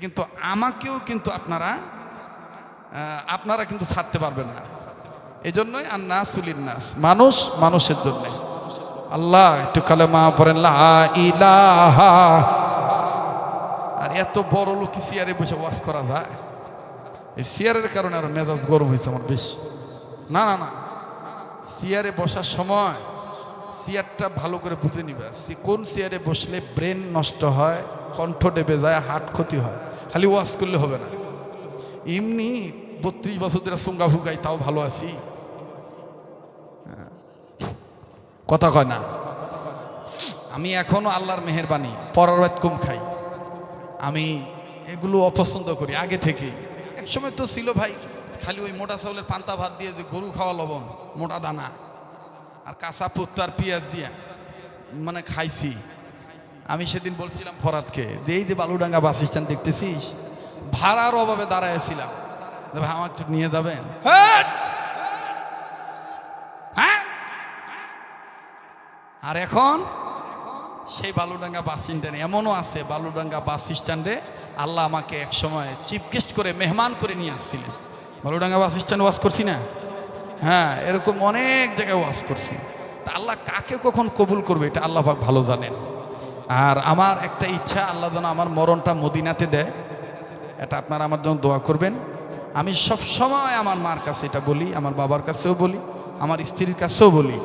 কিন্তু আমাকেও কিন্তু আপনারা আপনারা কিন্তু ছাড়তে পারবেন না। এই জন্যই আর নাস উলিন নাস মানুষ মানুষের জন্য। আল্লাহ, একটু কালে মা পড়েন আর এত বড় লোক কি চেয়ারে বসে ওয়াজ করা যায়? এই চেয়ারের কারণে আর মেজাজ গরম হয়েছে আমার বেশি। না না না। চেয়ারে বসার সময় চেয়ারটা ভালো করে বুঝে নিবে। কোন চেয়ারে বসলে ব্রেন নষ্ট হয়, কণ্ঠ ডেবে যায়, হার্ট ক্ষতি হয়। খালি ওয়াশ করলে হবে না। এমনি বত্রিশ বছর ধরে সুঙ্গা ফুকাই তাও ভালো আছি। হ্যাঁ। কথা কয় না। আমি এখনও আল্লাহর মেহেরবানি, পরার বাদ কম খাই। আমি এগুলো অপছন্দ করি, আগে থেকেই এক সময় তো ছিল ভাই, খালি ওই মোটা চাউলের পান্তা ভাত দিয়ে যে গরু খাওয়া লবণ, মোটা দানা, আর কাঁচা পুত্তার পেঁয়াজ দিয়ে মানে খাইছি। আমি সেদিন বলছিলাম ফরাতকে যে এই যে বালুডাঙ্গা বাস স্ট্যান্ড দেখতেছিস? ভাড়ার অভাবে দাঁড়াইছিলাম। যে ভাই আমার একটু নিয়ে যাবেন? হ্যাঁ? আর এখন সেই বালুডাঙ্গা বাস স্ট্যান্ডে এমনও আছে বালুডাঙ্গা বাস স্ট্যান্ডে আল্লাহ আমাকে এক সময় চিফ গেস্ট করে মেহমান করে নিয়ে আসছিলেন। বালুডাঙ্গা বাস স্ট্যান্ড ওয়াশ করছি না? হ্যাঁ এরকম অনেক জায়গায় ওয়াশ করছি। তা আল্লাহ কাকে কখন কবুল করবে এটা আল্লাহ ভালো জানেন। আর আমার একটা ইচ্ছা, আল্লাহ যেন আমার মরণটা মদিনাতে দেয়। এটা আপনারা আমার জন্য দোয়া করবেন। আমি সব সময় আমার মার কাছে এটা বলি, আমার বাবার কাছেও বলি, আমার স্ত্রীর কাছেও বলি,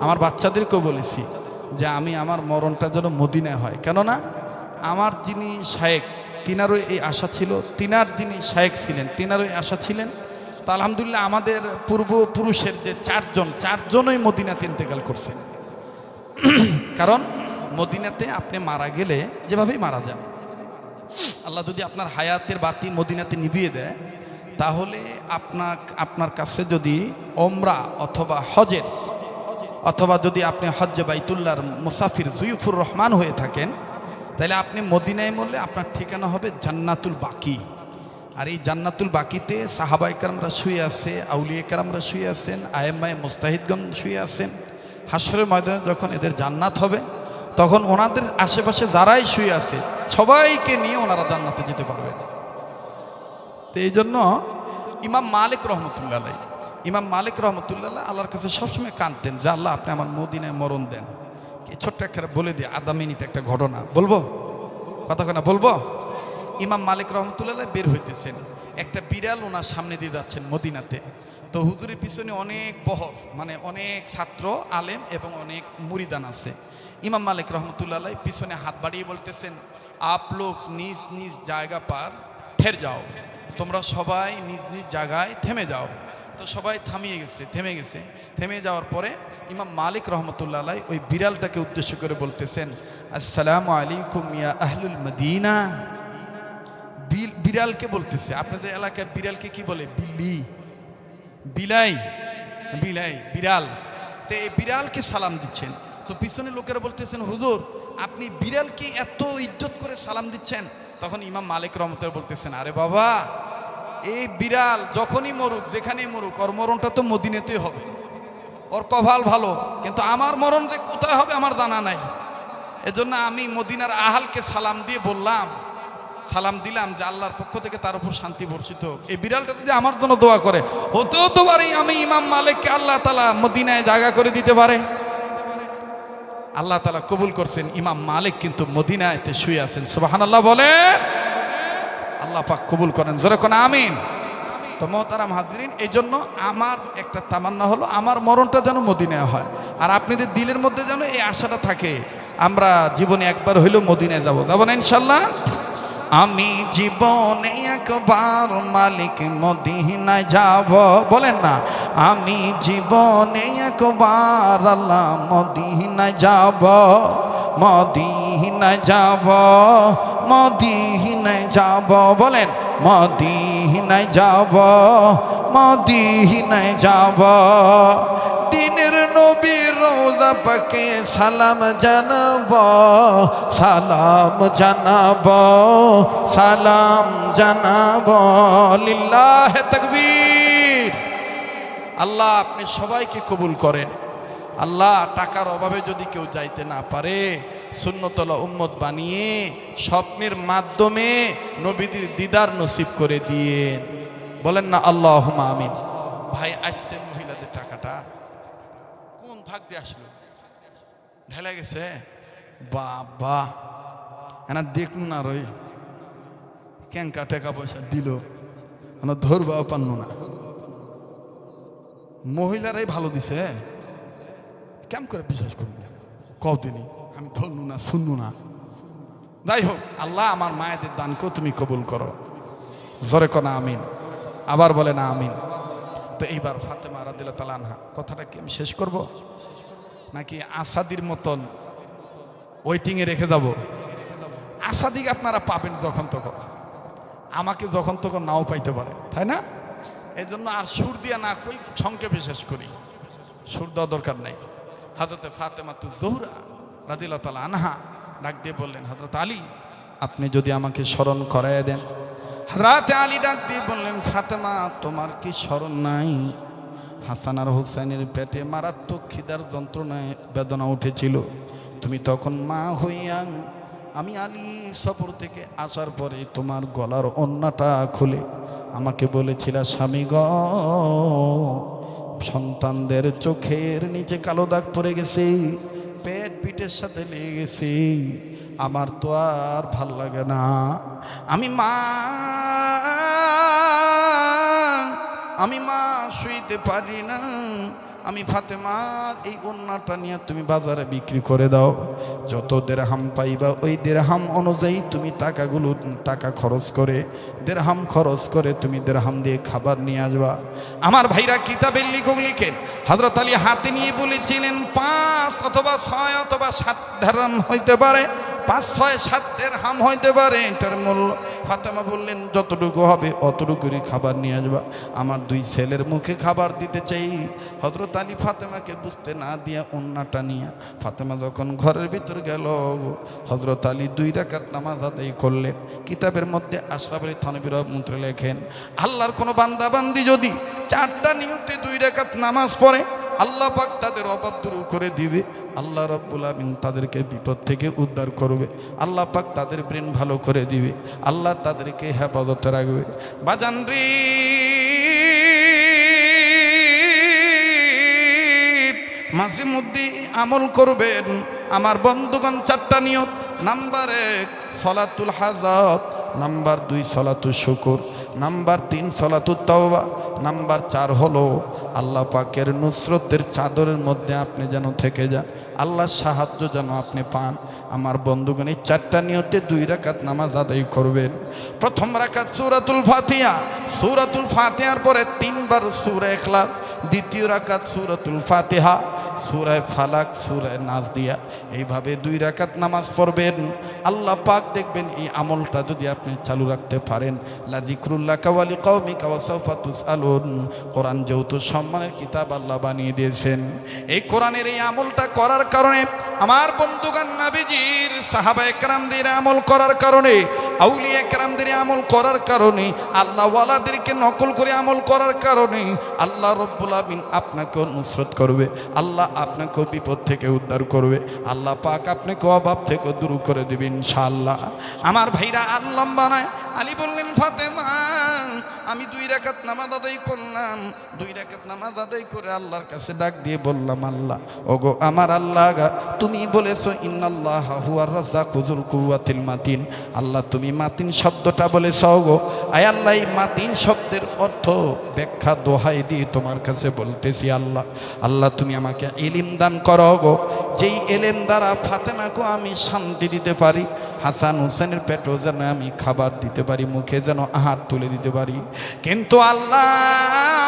আমার বাচ্চাদেরকেও বলেছি যে আমি আমার মরণটা যেন মদিনায় হয়। কেননা আমার যিনি শায়েক, তিনারও এই আশা ছিল, তিনার যিনি শায়েক ছিলেন, তিনারও এই আশা ছিলেন। তা আলহামদুলিল্লাহ আমাদের পূর্বপুরুষের যে চারজন, চারজনই মদিনাতে ইন্তেকাল করছেন। কারণ মদিনাতে আপনি মারা গেলে যেভাবেই মারা যান, আল্লাহ যদি আপনার হায়াতের বাতি মদিনাতে নিভিয়ে দেয়, তাহলে আপনার আপনার কাছে যদি ওমরা অথবা হজের, অথবা যদি আপনি হজ্জে বাইতুল্লাহর মুসাফির জুইফুর রহমান হয়ে থাকেন, তাহলে আপনি মদিনায় মরলে আপনার ঠিকানা হবে জান্নাতুল বাকি। আর এই জান্নাতুল বাকিতে সাহাবাই কারামরা শুয়ে আছে, আউলিয়া কারামরা শুয়ে আছেন, আয়েম্মায় মুস্তাহিদগঞ্জ শুয়ে আছেন। হাসরের ময়দানে যখন এদের জান্নাত হবে তখন ওনাদের আশেপাশে যারাই শুয়ে আছে, সবাইকে নিয়ে ওনারা জান্নাতে যেতে পারবেন। তো এই জন্য ইমাম মালিক রহমতুল্লাহ ইমাম মালিক রহমতুল্লাহ আল্লাহর কাছে সবসময় কাঁদতেন যে আল্লাহ, আপনি আমার মদিনায় মরণ দেন। ছোট্ট একটা বলে দিই, আধা মিনিট একটা ঘটনা। বলব? কথা কেনা বলব? ইমাম মালিক রহমতুল্লাহ বের হইতেছেন। একটা বিড়াল ওনার সামনে দিয়ে যাচ্ছেন মদিনাতে। তো হুজুরের পিছনে অনেক বহর মানে অনেক ছাত্র, আলেম এবং অনেক মুরিদান আছে। ইমাম মালিক রহমতুল্লাহ পিছনে হাত বাড়িয়ে বলতেছেন, আপ লোক নিজ নিজ জায়গা পার ফের যাও। তোমরা সবাই নিজ নিজ জায়গায় থেমে যাও। তো সবাই থামিয়ে গেছে, থেমে গেছে। থেমে যাওয়ার পরে ইমাম মালিক রহমতুল্লাহ ওই বিড়ালটাকে উদ্দেশ্য করে বলতেছেন, আসসালামু আলাইকুম ইয়া আহলুল মদিনা। বিড়ালকে বলতেছে, আপনাদের এলাকায় বিড়ালকে কি বলে? বিল্লি। বিলাই? বিলাই। বিড়াল। তো এই বিড়ালকে সালাম দিচ্ছেন। তো পিছনে লোকেরা বলতেছেন, হুজুর, আপনি বিড়ালকে এত ইজ্জত করে সালাম দিচ্ছেন? তখন ইমাম মালিক রহমতের বলতেছেন, আরে বাবা, এই বিড়াল যখনই মরুক, যেখানেই মরুক, ওর মরণটা তো মদিনেতেই হবে। ওর কভাল ভালো, কিন্তু আমার মরণ যে কোথায় হবে আমার জানা নাই। এজন্য আমি মদিনার আহালকে সালাম দিয়ে বললাম, সালাম দিলাম যে আল্লাহর পক্ষ থেকে তার উপর শান্তি বর্ষিত। এই বিড়ালটা যদি আমার জন্য দোয়া করে, হতেও তো পারি আমি ইমাম মালিককে আল্লাহ তালা মদিনায় জায়গা করে দিতে পারে। আল্লাহ তালা কবুল করছেন। ইমাম মালিক কিন্তু মদিনা এতে শুয়ে আছেন। সুবাহান আল্লাহ বলেন। আল্লাহ পাক কবুল করেন। যেরকম আমিন। তো মোহতারাম হাজরিন এই জন্য আমার একটা তামান্না হলো, আমার মরণটা যেন মদিনায় হয়। আর আপনাদের দিলের মধ্যে যেন এই আশাটা থাকে, আমরা জীবনে একবার হইলেও মদিনায় যাব। যাব না ইনশাল্লাহ? আমি জীবনে একবার মালিক মদিনায় যাব। বলেন না, আমি জীবনে একবার আল্লাহ মদিনায় যাব। মদিনায় যাব মদিনায় যাব। বলেন, মদিনায় যাব মদিনায় যাব। দিনের নবীর রোজা পাকে সালাম জানাব সালাম জানাব সালাম জানাব। লিল্লাহ তাকবীর। আল্লাহ আপনি সবাইকে কবুল করেন। আল্লাহ টাকার অভাবে যদি কেউ যাইতে না পারে শূন্যতলা উম্মত বানিয়ে স্বপ্নের মাধ্যমে নবীদের দিদার নসিব করে দিয়ে বলেন না আল্লাহ আমিন। ভাই আসছে মহিলাদের টাকাটা কোন ভাগ দিয়ে আসলো। ঢেলে গেছে। বাবা, এনা দেখুন না রই। ক্যাঙ্কা টাকা পয়সা দিল। আমরা ধরবাও পারল না। মহিলারাই ভালো দিছে। কেম করে বিশ্বাস করুন? কদিনই আমি ধরনু না শুনু না। যাই হোক, আল্লাহ আমার মায়েদের দানকেও তুমি কবুল করো। জোরে কনা আমিন। আবার বলে না আমিন। তো এইবার ফাতেমা রাদিল্লা তালা আনহা। কথাটা কি আমি শেষ করব? নাকি আসাদির মতন ওয়েটিংয়ে রেখে যাব? আসাদিকে আপনারা পাবেন যখন তখন। আমাকে যখন তখন নাও পাইতে পারে, তাই না? এই জন্য আর সুর দিয়া না কই, সংক্ষেপে শেষ করি। সুর দেওয়া দরকার নেই। হাজরতে ফাতেমা তু জহুরা রাদিল্লা তালা আনহা ডাক দিয়ে বললেন হজরত আলী, আপনি যদি আমাকে স্মরণ করায় দেন হজরতে আলী ডাক দিয়ে বললেন, ফাতেমা, তোমার কি স্মরণ নাই? হাসান আর হুসাইনের পেটে মারাত্মক খিদার যন্ত্রণায় বেদনা উঠেছিল। তুমি তখন মা হইয়া, আমি আলী সফর থেকে আসার পরে তোমার গলার অন্যটা খুলে আমাকে বলেছিল, স্বামী গ, সন্তানদের চোখের নিচে কালো দাগ পড়ে গেছে, পেট পিঠের সাথে লেগে গেছে। আমার তো আর ভালো লাগে না। আমি মা আমি মা শুইতে পারি না। আমি ফাতে ফাতেমার এই অন্যটা নিয়ে তুমি বাজারে বিক্রি করে দাও। যত দেড়হাম পাইবা, ওই দেড়হাম অনুযায়ী তুমি টাকাগুলো, টাকা খরচ করে, দেড়হাম খরচ করে তুমি দেড়হাম দিয়ে খাবার নিয়ে আসবা। আমার ভাইরা কিতাবের লিখক লিখেন হজরত আলী হাতে নিয়ে বলেছিলেন, পাঁচ অথবা ছয় অথবা সাত ধারাম হইতে পারে পাঁচ, ছয়, সাতের হাম হইতে পারে, এটার মূল্য ফাতেমা বললেন, যতটুকু হবে, অতটুকুরই খাবার নিয়ে আসবা। আমার দুই ছেলের মুখে খাবার দিতে চাই। হজরত আলী ফাতেমাকে বুঝতে না দিয়া অন্যটা নিয়ে ফাতেমা যখন ঘরের ভিতর গেল হজরত আলী দুই রাকাত নামাজ আদায় করলেন। কিতাবের মধ্যে আশরাফ আলী থানবির মন্ত্রে লেখেন, আল্লাহর কোনো বান্দাবান্দি যদি চারটা নিয়তে দুই রাকাত নামাজ পড়ে আল্লাহ পাক তাদের অভাব দূর করে দিবে। আল্লাহ রব্বুল আমিন তাদেরকে বিপদ থেকে উদ্ধার করবে। আল্লাহ পাক তাদের ব্রেন ভালো করে দিবে। আল্লাহ তাদেরকে হেফাজতে রাখবে। বাজান রে। মাঝে মধ্যে আমল করবেন। আমার বন্ধুগণ চারটা নিয়ত। নাম্বার এক, সলাতুল হাজত। নাম্বার দুই সলাতুল শুকুর। নাম্বার তিন সলাতুল তওবা। নাম্বার চার হলো আল্লাহ পাকের নুসরতের চাদরের মধ্যে আপনি যেন থেকে যান। আল্লাহর সাহায্য যেন আপনি পান। আমার বন্ধুগণ, এই চারটা নিয়তে দুই রাকাত নামাজ আদায় করবেন। প্রথম রাকাত সুরাতুল ফাতিয়া সুরাতুল ফাতিহার পরে তিনবার সুর এখলাস দ্বিতীয় রাকাত সুরাতুল ফাতিহা। সুরায় ফালাক, সুরায় নাচ দিয়া এইভাবে দুই রাকাত নামাজ পড়বেন। আল্লাহ পাক দেখবেন এই আমলটা যদি আপনি চালু রাখতে পারেন। লাজিক্রুল্লাহ কাওয়ালি কৌমি কাওয়াসাফাতুস আলুন কোরআন যেহেতু সম্মানের কিতাব আল্লাহ বানিয়ে দিয়েছেন। এই কোরআনের এই আমলটা করার কারণে আমার বন্ধুগান নাবিজির সাহাবা একরামদের আমল করার কারণে আউলিয়া একরামদের আমল করার কারণে, আল্লাহওয়ালাদেরকে নকল করে আমল করার কারণে আল্লাহ রব্বুল আমিন আপনাকেও নুসরত করবে, আল্লাহ আপনাকেও বিপদ থেকে উদ্ধার করবে, আল্লাহ পাক আপনাকে অভাব থেকে দূর করে দেবে ইনশাআল্লাহ। আমার ভাইরা, আল্লাহ বানায় আলী বললেন ফাতেমা আমি দুই রাকাত নামাজ আদায় করলাম। দুই রাকাত নামাজ আদায় করে আল্লাহর কাছে ডাক দিয়ে বললাম আল্লাহ ওগো আমার আল্লাহ গা, তুমি বলেছ ইন্নাল্লাহ হুয়ার রাজা কুজুল কুয়াতিল মাতিন। আল্লাহ তুমি মাতিন শব্দটা বলেছ গো আয় আল্লাহ এই মাতিন শব্দের অর্থ ব্যাখ্যা দোহাই দিয়ে তোমার কাছে বলতেছি আল্লাহ। আল্লাহ তুমি আমাকে এলিম দান করো গো যেই এলেম দ্বারা ফাতেমাকে আমি শান্তি দিতে পারি হাসান হোসেনের পেটও যেন আমি খাবার দিতে পারি, মুখে যেন আহার তুলে দিতে পারি। কিন্তু আল্লাহ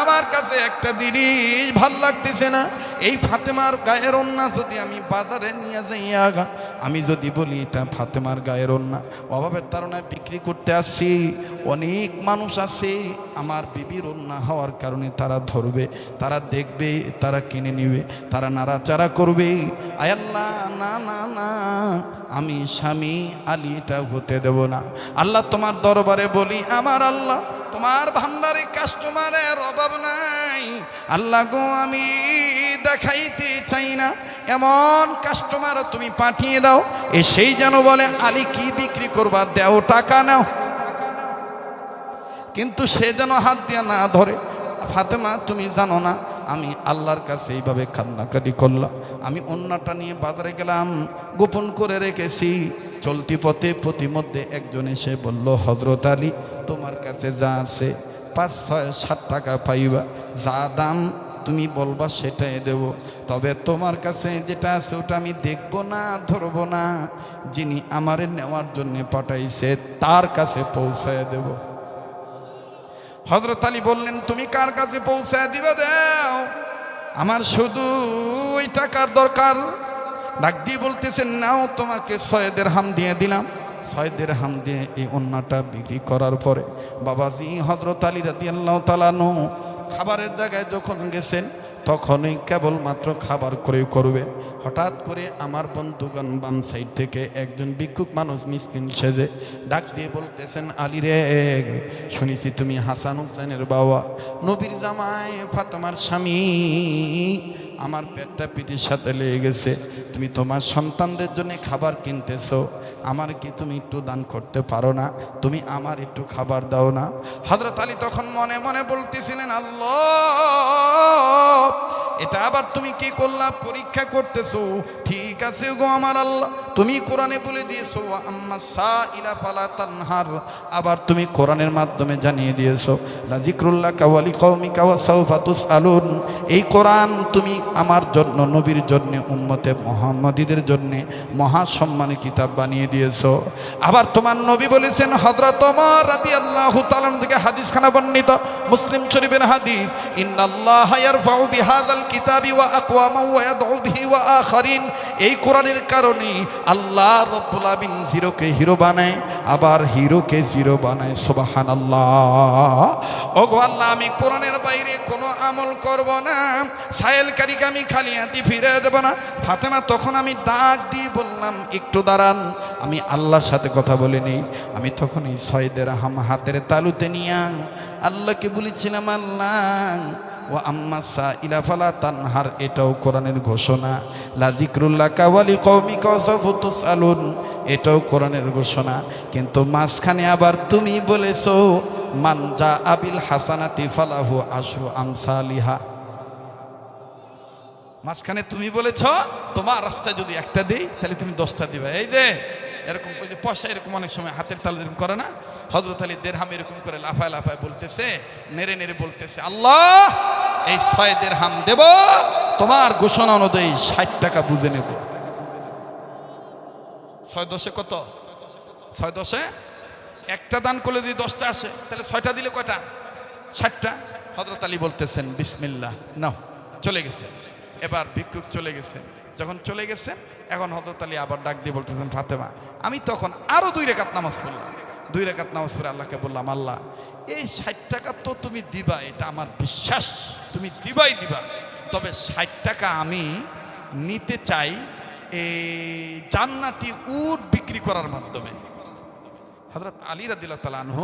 আমার কাছে একটা জিনিস ভালো লাগতেছে না। এই ফাতেমার গায়ের অন্যা যদি আমি বাজারে নিয়ে যাই আগা, আমি যদি বলি, এটা ফাতেমার গায়ের অন্যা অভাবের তারণায় বিক্রি করতে আসছি। অনেক মানুষ আছে, আমার বিবির অন্যা হওয়ার কারণে তারা ধরবে, তারা দেখবে, তারা কিনে নিবে, তারা নাড়াচাড়া করবে। আয়াল্লাহ না না না। আমি স্বামী, আলী এটা হতে দেব না। আল্লাহ তোমার দরবারে বলি, আমার আল্লাহ, তোমার ভান্ডারে কাস্টমারের অভাব নাই। আল্লাহ গো, আমি দেখাইতে চাই না। এমন কাস্টমার তুমি পাঠিয়ে দাও, এ সেই যেন বলে, আলী কি বিক্রি করবা, দেও টাকা নাও। কিন্তু সে যেন হাত দিয়ে না ধরে, ফাতেমা তুমি জানো না আমি আল্লাহর কাছে এইভাবে কান্নাকাটি করলাম। আমি অন্যটা নিয়ে বাজারে গেলাম, গোপন করে রেখেছি। চলতি পথে, প্রতিমধ্যে একজন এসে বলল হজরত আলী, তোমার কাছে যা আছে, পাঁচ, ছয় ষাট টাকা পাইবা। যা দাম তুমি বলবা সেটাই দেব। তবে তোমার কাছে যেটা আছে ওটা আমি দেখব না, ধরবো না। যিনি আমারে নেওয়ার জন্য পাঠাইছে, তার কাছে পৌঁছায় দেবো। হজরত আলী বললেন, তুমি কার কাছে পৌঁছায় দিবে দাও? আমার শুধু ওই টাকার দরকার। ডাক দিয়ে বলতেছেন নাও, তোমাকে ছয়েদের হাম দিয়ে দিলাম। ছয়েদের হাম দিয়ে এই অন্যটা বিক্রি করার পরে বাবাজি হজরত আলী রাতি আল্লাহ তালানো খাবারের জায়গায় যখন গেছেন, তখনই কেবলমাত্র খাবার করে করবে। হঠাৎ করে আমার বন্ধুগণ বাম সাইড থেকে একজন ভিক্ষুক মানুষ মিসকিন সেজে ডাক দিয়ে বলতেছেন, আলী রে, শুনেছি তুমি হাসান হুসেনের বাবা। নবীর জামায় ফাতমার স্বামী। আমার পেটটা পিঠির সাথে লেগে গেছে। তুমি তোমার সন্তানদের জন্য খাবার কিনতেছো। আমার কি তুমি একটু দান করতে পারো না? তুমি আমার একটু খাবার দাও না? হজরত আলী তখন মনে মনে বলতেছিলেন, আল্লাহ, এটা আবার তুমি কি করলা? পরীক্ষা করতেছো। ঠিক আছে গো আমার আল্লাহ। তুমি কোরআনে বলে দিয়েছ আম্মা সা ইলা পালা তানহার। আবার তুমি কোরআনের মাধ্যমে জানিয়ে দিয়েছ লাজিক্রুল্লাহ কাওয়ালি কৌমি কাওয়া সৌফাতুস আলুন এই কোরআন তুমি আমার জন্য, নবীর জন্যে, উম্মতে মোহাম্মদীদের জন্যে মহা সম্মানী কিতাব বানিয়ে দিয়েছ। আবার তোমার নবী বলেছেন হজরত আল্লাহ থেকে হাদিস খানা বর্ণিত, মুসলিম শরীফের হাদিস, ইন্নাল্লাহ কিতাবি ওয়া এই কোরআনের কারণে আল্লাহ রব্বুল জিরোকে হিরো বানায়, আবার হিরোকে জিরো বানায়। সুবহানাল্লাহ। ওগো আল্লাহ, আমি কোরআনের বাইরে কোনো আমল করব না। সায়েলকারীকে আমি খালি হাতি ফিরে দেব না। ফাতেমা, তখন আমি ডাক দিয়ে বললাম, একটু দাঁড়ান আমি আল্লাহর সাথে কথা বলে নেই আমি তখন এই সয়দের হাম হাতের তালুতে নিয়ে। আল্লাহকে বলেছিলাম, আল্লাহ ও আম্মা সা ইলাফালা তানহার। এটাও কোরআনের ঘোষণা। লাজিক্রুল্লাহ কাওয়ালি কৌমি কসফুতুস আলুন এটাও কোরআনের ঘোষণা। কিন্তু মাঝখানে আবার তুমি বলেছ মানজা আবিল হাসানাতি ফালাহু আশরু আমসালিহা। মাঝখানে তুমি বলেছ, তোমার রাস্তায় যদি একটা দিই, তাহলে তুমি দশটা দিবে। এই যে এরকম যে পয়সা এরকম অনেক সময় হাতের তাল এরকম করে না? হজরত আলী দেড়হাম এরকম করে লাফায় লাফায় বলতেছে, নেড়ে নেড়ে বলতেছে, আল্লাহ, এই ছয় দেড়হাম দেব, তোমার ঘোষণা অনুযায়ী ষাট টাকা বুঝে নেব। ছয় দশে কত? ছয় দশে? একটা দান করলে যদি দশটা আসে, তাহলে ছয়টা দিলে কয়টা? ষাটটা? হজরত আলী বলতেছেন, বিসমিল্লাহ, নাও, চলে গেছে। এবার ভিক্ষুক চলে গেছে। যখন চলে গেছে, এখন হজরত আলী আবার ডাক দিয়ে বলতেছেন, ফাতেমা আমি তখন আরও দুই রেখাত নামাজ পড়লাম। দুই রেখাত নামাজ পড়ে আল্লাহকে বললাম, আল্লাহ, এই ষাট টাকা তো তুমি দিবা, এটা আমার বিশ্বাস। তুমি দিবাই দিবা। তবে ষাট টাকা আমি নিতে চাই এই জান্নাতি উট বিক্রি করার মাধ্যমে। হজরত আলী রাদিল্লাহ তালানহ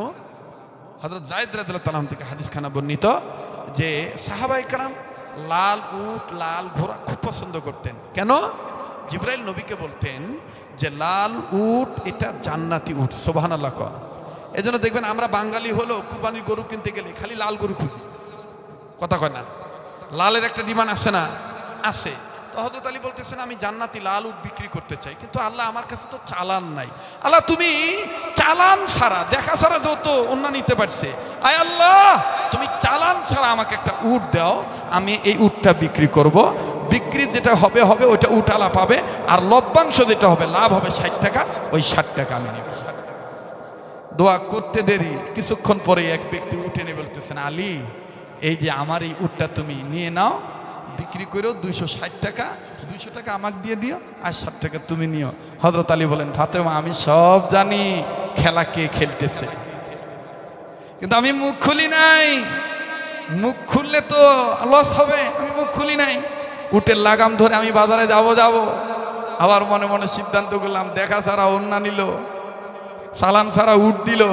হজরত জায়দ রাদিল্লাহ তালাম থেকে হাদিস খানা বর্ণিত যে সাহাবাই কালাম লাল উট, লাল ঘোড়া খুব পছন্দ করতেন। কেন? জিব্রাইল নবীকে বলতেন যে লাল উট, এটা জান্নাতি উট সোবাহান আল্লাহ কর। এই জন্য দেখবেন আমরা বাঙালি হলো কুরবানির গরু কিনতে গেলে খালি লাল গরু খুঁজি। কথা কয় না? লালের একটা ডিমান্ড আছে না? আছে। তো হজরত আলী বলতেছেন, আমি জান্নাতি লাল উট বিক্রি করতে চাই, কিন্তু আল্লাহ আমার কাছে তো চালান নাই। আল্লাহ, তুমি চালান ছাড়া, দেখা ছাড়া যত অন্য নিতে পারছে। আয় আল্লাহ, তুমি চালান ছাড়া আমাকে একটা উট দাও, আমি এই উটটা বিক্রি করব। বিক্রি যেটা হবে হবে, ওইটা উঠালা পাবে। আর লভ্যাংশ যেটা হবে, লাভ হবে ষাট টাকা, ওই ষাট টাকা আমি নেব। দোয়া করতে দেরি, কিছুক্ষণ পরে এক ব্যক্তি উঠে নিয়ে বলতেছেন, আলী, এই যে আমার এই উটটা তুমি নিয়ে নাও, বিক্রি করেও দুইশো ষাট টাকা, দুইশো টাকা আমাকে দিয়ে দিও, আর ষাট টাকা তুমি নিও। হজরত আলী বলেন, ফাতেমা, আমি সব জানি, খেলা কে খেলতেছে? কিন্তু আমি মুখ খুলি নাই। মুখ খুললে তো লস হবে, আমি মুখ খুলি নাই। উটের লাগাম ধরে আমি বাজারে যাব যাব। আবার মনে মনে সিদ্ধান্ত করলাম, দেখা ছাড়া অন্য নিল, সালান ছাড়া উঠ দিল।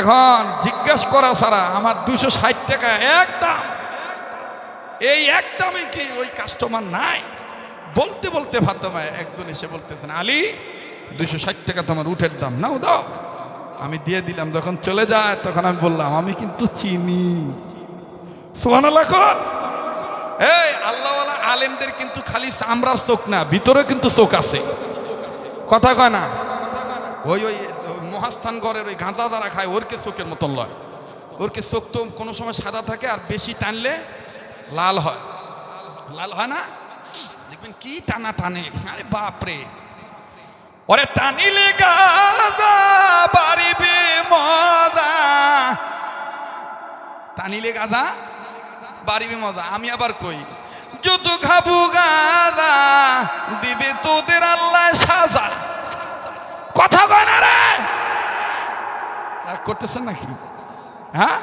এখন জিজ্ঞাসা করা ছাড়া আমার দুশো ষাট টাকা একদম এই একদমই কি ওই কাস্টমার নাই? বলতে বলতে ফাতেমা একজন এসে বলতেছেন, আলী, দুশো ষাট টাকা তোমার উঠের দাম, নাও দাও। আমি দিয়ে দিলাম, যখন চলে যায়, তখন আমি বললাম, আমি কিন্তু চিনি। সোহান এই, আল্লাহওয়ালা আলেমদের কিন্তু খালি চামড়ার চোখ না ভিতরে কিন্তু চোখ আছে। কথা কয় না? ওই ওই ওই মহাস্থানগড়ের ওই গাঁজা যারা খায়, ওরকে চোখের মতন লয়। ওরকে চোখ তো কোনো সময় সাদা থাকে আর বেশি টানলে লাল হয়। লাল হয় না? দেখবেন কি টানা টানে। আরে বাপরে ওরে টানিলে গাদা বাড়িবে মদা টানিলে গাদা বাড়িবে মজা, আমি আবার কই? যত খাবু গাদা দিবে তোদের আল্লাহ সাজা। কথা কয় না রে! করতেছেন নাকি? হ্যাঁ?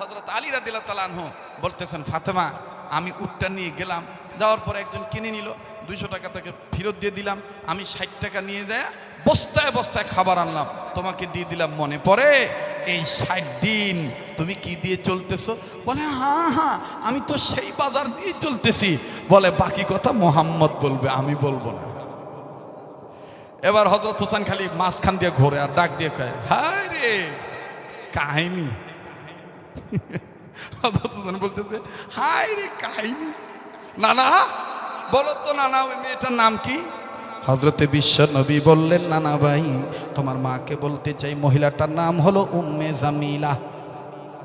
হজরত আলী রাদিল্লাহ তালানহ বলতেছেন, ফাতেমা, আমি উটটা নিয়ে গেলাম, যাওয়ার পরে একজন কিনে নিল, দুইশো টাকা তাকে ফেরত দিয়ে দিলাম, আমি ষাট টাকা নিয়ে যায় বস্তায় বস্তায় খাবার আনলাম, তোমাকে দিয়ে দিলাম মনে পড়ে? এই ষাট দিন তুমি কি দিয়ে চলতেছো? বলে হ্যাঁ হ্যাঁ আমি তো সেই বাজার দিয়ে চলতেছি। বলে, বাকি কথা মোহাম্মদ বলবে, আমি বলব না। এবার হজরত হোসেন খালি মাঝখান দিয়ে ঘোরে আর ডাক দিয়ে কয়, হায় রে, কাহিনী। হজরত হোসেন বলতেছে, হায় রে, কাহিনী। নানা, বলো তো নানা, ওই মেয়েটার নাম কি? হজরতে বিশ্ব নবী বললেন, নানা ভাই, তোমার মাকে বলতে চাই, মহিলাটার নাম হলো উম্মে জামিলা।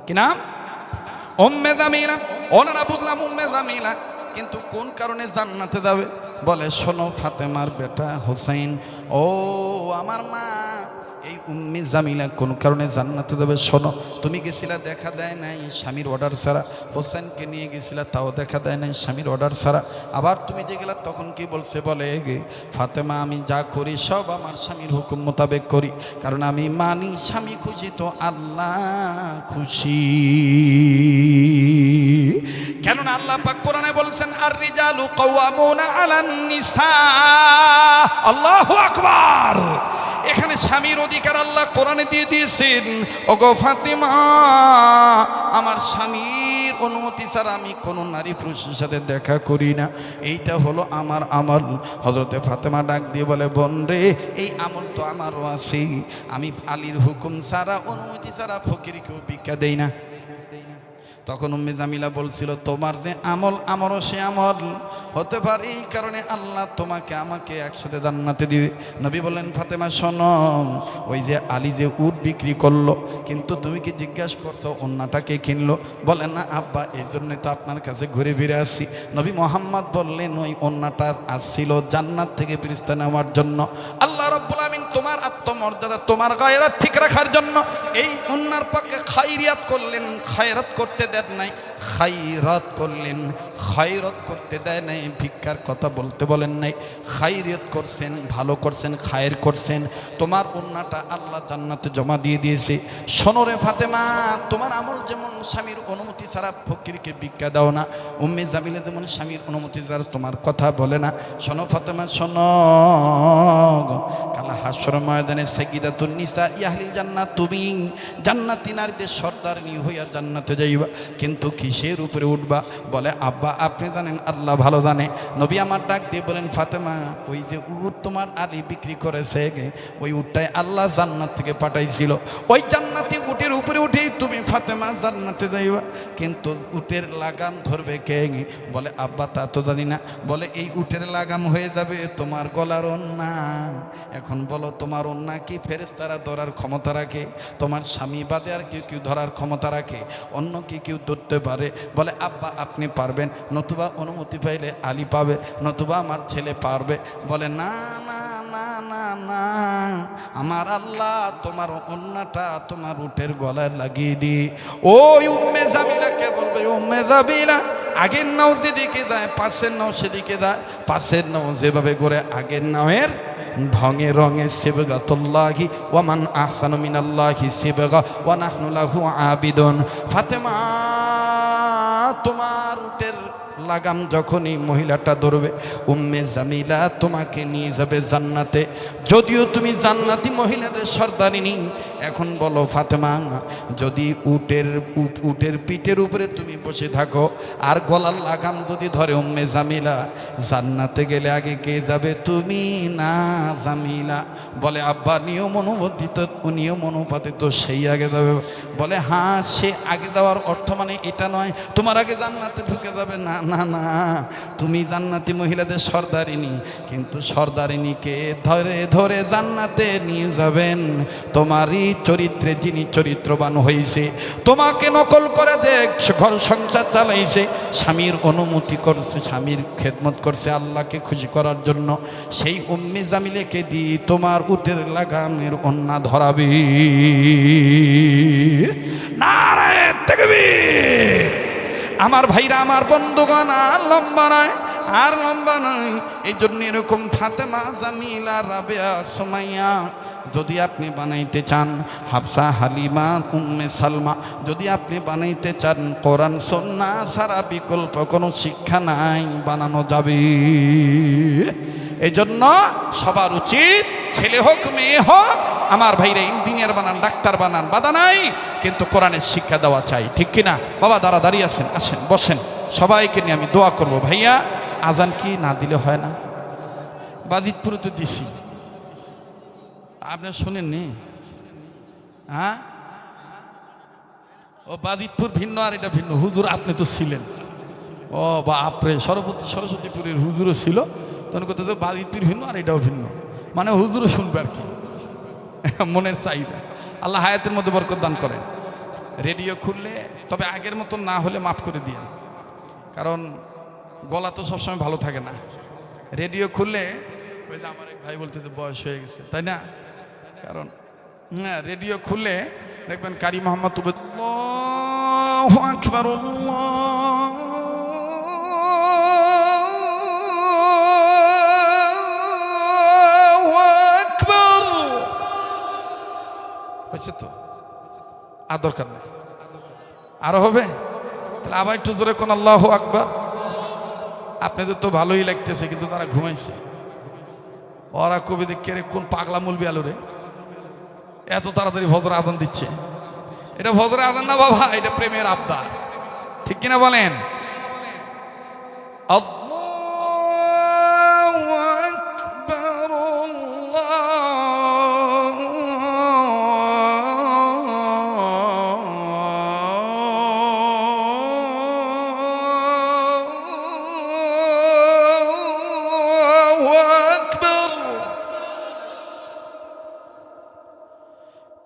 কি নাম? উম্মে জামিলা। ওনারা বুঝলাম উম্মে জামিলা। কিন্তু কোন কারণে জান্নাতে যাবে? বলে, শোনো ফাতেমার বেটা হোসেন ও, আমার মা উম্মি জামিলা কোন কারণে জান্নাতে যাবে? শোনো, তুমি গেছিলা, দেখা দেয় নাই স্বামীর অর্ডার ছাড়া। হোসেনকে নিয়ে গেছিলা, তাও দেখা দেয় নাই স্বামীর অর্ডার ছাড়া। আবার তুমি যে গেলা, তখন কি বলছে, বলে গে, ফাতেমা, আমি যা করি, সব আমার স্বামীর হুকুম মোতাবেক করি। কারণ আমি মানি, স্বামী খুশি তো আল্লাহ খুশি। কেননা আল্লাহ পাক কোরআনে বলছেন আর রিজালু কাওয়ামুনা আলান নিসা আল্লাহু আকবার! এখানে স্বামীর অধিকার আল্লাহ কোরআনে দিয়ে দিয়েছেন। ওগো ফাতিমা, আমার স্বামীর অনুমতি ছাড়া আমি কোনো নারী পুরুষের সাথে দেখা করি না। এইটা হলো আমার আমল। হজরতে ফাতেমা ডাক দিয়ে বলে, বোন রে, এই আমল তো আমারও আছে আমি আলীর হুকুম ছাড়া, অনুমতি ছাড়া ফকিরকেও ভিক্ষা দেই না। তখন উম্মে জামিলা বলছিল, তোমার যে আমল, আমারও সে আমল। হতে পারে এই কারণে আল্লাহ তোমাকে আমাকে একসাথে জান্নাতে দিবে। নবী বললেন, ফাতেমা, শোনো, ওই যে আলী যে উট বিক্রি করল, কিন্তু তুমি কি জিজ্ঞাসা করছ, অন্যটা কে কিনলো? বলেন না, আব্বা এই জন্যে তো আপনার কাছে ঘুরে ফিরে আসি। নবী মোহাম্মদ বললেন, ওই অন্যটা আসছিল জান্নাত থেকে ফিরিস্তা নেওয়ার জন্য। আল্লাহ রব্বুল আমিন তোমার আত্মমর্যাদা তোমার গায়রাত ঠিক রাখার জন্য এই অন্যার পক্ষে খাইরিয়াত করলেন, খায়রাত করতে দেন নাই। খাইরাত করলেন খায়রত করতে দেয় নাই, ভিক্ষার কথা বলতে বলেন নাই। খাইরিয়ত করছেন, ভালো করছেন, খায়ের করছেন। তোমার অন্যটা আল্লাহ জান্নাতে জমা দিয়ে দিয়েছে। সোনরে ফাতেমা, তোমার আমল যেমন স্বামীর অনুমতি ছাড়া ফকিরকে ভিক্ষা দাও না, উম্মে জামিলে যেমন স্বামীর অনুমতি ছাড়া তোমার কথা বলে না। শোনো ফাতেমা, শোনো কালা হাসর ময়দানে সেগিদা তুন্নিসা ইয়াহলিল জান্নাত তুমি জান্নাতি নারীদের সর্দারনি হইয়া জান্নাতে যাইবা। কিন্তু কিসের উপরে উঠবা? বলে, আব্বা, আপনি জানেন, আল্লাহ ভালো জানে। নবী আমার ডাক দিয়ে বলেন, ফাতেমা, ওই যে উট তোমার আলী বিক্রি করেছে ওই উটটাই আল্লাহ জান্নাত থেকে পাঠাইছিল। ওই জান্নাতি উটের উপরে উঠেই তুমি ফাতেমা জান্নাতে যাইবা, কিন্তু উটের লাগাম ধরবে কে বলে, আব্বা, তা তো জানি না। বলে, এই উটের লাগাম হয়ে যাবে তোমার গলার অন্যা এখন বলো, তোমার অন্যা কি ফেরেস্তারা ধরার ক্ষমতা রাখে? তোমার স্বামী বাদে আর কেউ কেউ ধরার ক্ষমতা রাখে? অন্য কি কেউ ধরতে পারে? বলে, আব্বা, আপনি পারবেন। নতুবা অনুমতি পাইলে আলী পাবে, নতুবা আমার ছেলে পারবে। বলে, না না না না না, আমার আল্লাহ তোমার অন্যটা তোমার উটের গলায় লাগিয়ে দি ওই উম্মে জামিলাকে বলবে, উম্মে জামিলা আগের নাও যেদিকে দেয় পাশের নাও সেদিকে দেয় পাশের নাও যেভাবে করে, আগের নাওয়ের ঢঙে রঙে সেবগাতুল্লাহি ওয়ামান আহসানু মিনাল্লাহি সেবগা ওয়া নাহনু লাহু আবিদুন। ফাতেমা তোমার উটের লাগাম যখনই মহিলাটা ধরবে, উম্মে জামিলা তোমাকে নিয়ে যাবে জান্নাতে। যদিও তুমি জান্নাতি মহিলাদের সর্দারিনী এখন বলো, ফাতেমা, যদি উটের উটের পিঠের উপরে তুমি বসে থাকো, আর গলার লাগাম যদি ধরে, উম্মে জামিলা, জান্নাতে গেলে আগে কে যাবে তুমি? না, জামিলা। বলে, আব্বা, নিয়ম অনুমোদিত নিয়ম অনুপাতিত সেই আগে যাবে। বলে হ্যাঁ সে আগে যাওয়ার অর্থ মানে এটা নয়। তোমার আগে জান্নাতে ঢুকে যাবে। না না না তুমি জান্নাতি মহিলাদের সর্দারিনী, কিন্তু সর্দারিনীকে ধরে ধরে জান্নাতে নিয়ে যাবেন। তোমারই চরিত্রে যিনি চরিত্রবান হয়েছে তোমাকে নকল করে দেখ ঘর সংসার চালাইছে। স্বামীর অনুমতি করছে, স্বামীর খেদমত করছে আল্লাহকে খুশি করার জন্য। সেই উম্মি জামিলেকে দিয়ে তোমার উটের লাগামের অন্যা ধরাবি। নারায় দেখবি আমার ভাইরা, আমার বন্ধুগণ, আর লম্বা নয়, আর লম্বা নয়। এই জন্য এরকম ফাতেমা, জামিলা, রাবেয়া, সোমাইয়া, যদি আপনি বানাইতে চান, হাফসা, হালিমা, উম্মে সালমা, যদি আপনি বানাইতে চান, কোরআন, সন্না সারা বিকল্প কোনো শিক্ষা নাই, বানানো যাবে। এই জন্য সবার উচিত, ছেলে হোক, মেয়ে হোক আমার ভাইরা ইঞ্জিনিয়ার বানান, ডাক্তার বানান, বাধা নাই, কিন্তু কোরআনের শিক্ষা দেওয়া চাই। ঠিক কিনা? বাবা, দাঁড়া, দাঁড়িয়ে আছেন, আসেন, বসেন। সবাইকে নিয়ে আমি দোয়া করব। ভাইয়া, আজান কি না দিলে হয় না? বাজিতপুরে তো দিছি। আপনি শোনেননি? হ্যাঁ? ও বাজিতপুর ভিন্ন আর এটা ভিন্ন। হুজুর, আপনি তো ছিলেন। ও বা বাপরে সরস্বতী সরস্বতীপুরের হুজুরও ছিল। তখন করতে বাজিতপুর ভিন্ন আর এটাও ভিন্ন। মানে হুজুরও শুনবে আর কি। মনের চাহিদা। আল্লাহ হায়াতের মধ্যে বরকত দান করেন। রেডিও খুললে, তবে আগের মতো না হলে মাফ করে দিয়ে কারণ গলা তো সবসময় ভালো থাকে না। রেডিও খুললে, ওই যে আমার এক ভাই বলতেছে, বয়স হয়ে গেছে, তাই না? কারণ হ্যাঁ রেডিও খুললে, দেখবেন কারি মোহাম্মদ আকবার। তো? আর দরকার নেই। আরও হবে? তাহলে আবার একটু জোরে কোন আল্লাহ আকবার। আপনাদের তো ভালোই লাগতেছে, কিন্তু তারা ঘুমাইছে। ওরা কবি রে, কোন পাগলা মুলবি আলো রে। এত তাড়াতাড়ি ভজর আদান দিচ্ছে। এটা ভজর আদান না বাবা, এটা প্রেমের আবদার। ঠিক কিনা বলেন?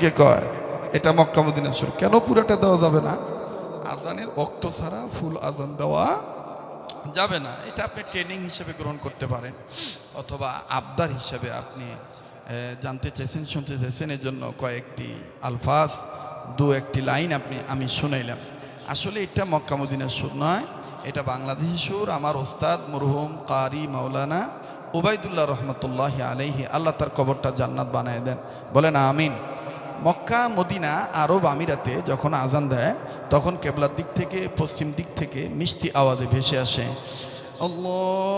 অনেকে কয়, এটা মক্কা মদিনা শুরু। কেন পুরোটা দেওয়া যাবে না? আজানের অক্ত ছাড়া ফুল আজান দেওয়া যাবে না। এটা আপনি ট্রেনিং হিসেবে গ্রহণ করতে পারেন, অথবা আবদার হিসেবে আপনি জানতে চাইছেন শুনতে চাইছেন এর জন্য কয়েকটি আলফাজ, দু একটি লাইন আপনি, আমি শুনাইলাম। আসলে এটা মক্কা সুর নয়, এটা বাংলাদেশি সুর। আমার ওস্তাদ মরহুম কারি মাওলানা ওবায়দুল্লাহ রহমতুল্লাহ আলাইহি আল্লাহ তার কবরটা জান্নাত বানায় দেন। বলেন, আমিন। মক্কা, মদিনা, আরব আমিরাতে যখন আজান দেয়, তখন কেবলার দিক থেকে, পশ্চিম দিক থেকে মিষ্টি আওয়াজে ভেসে আসে। আল্লাহ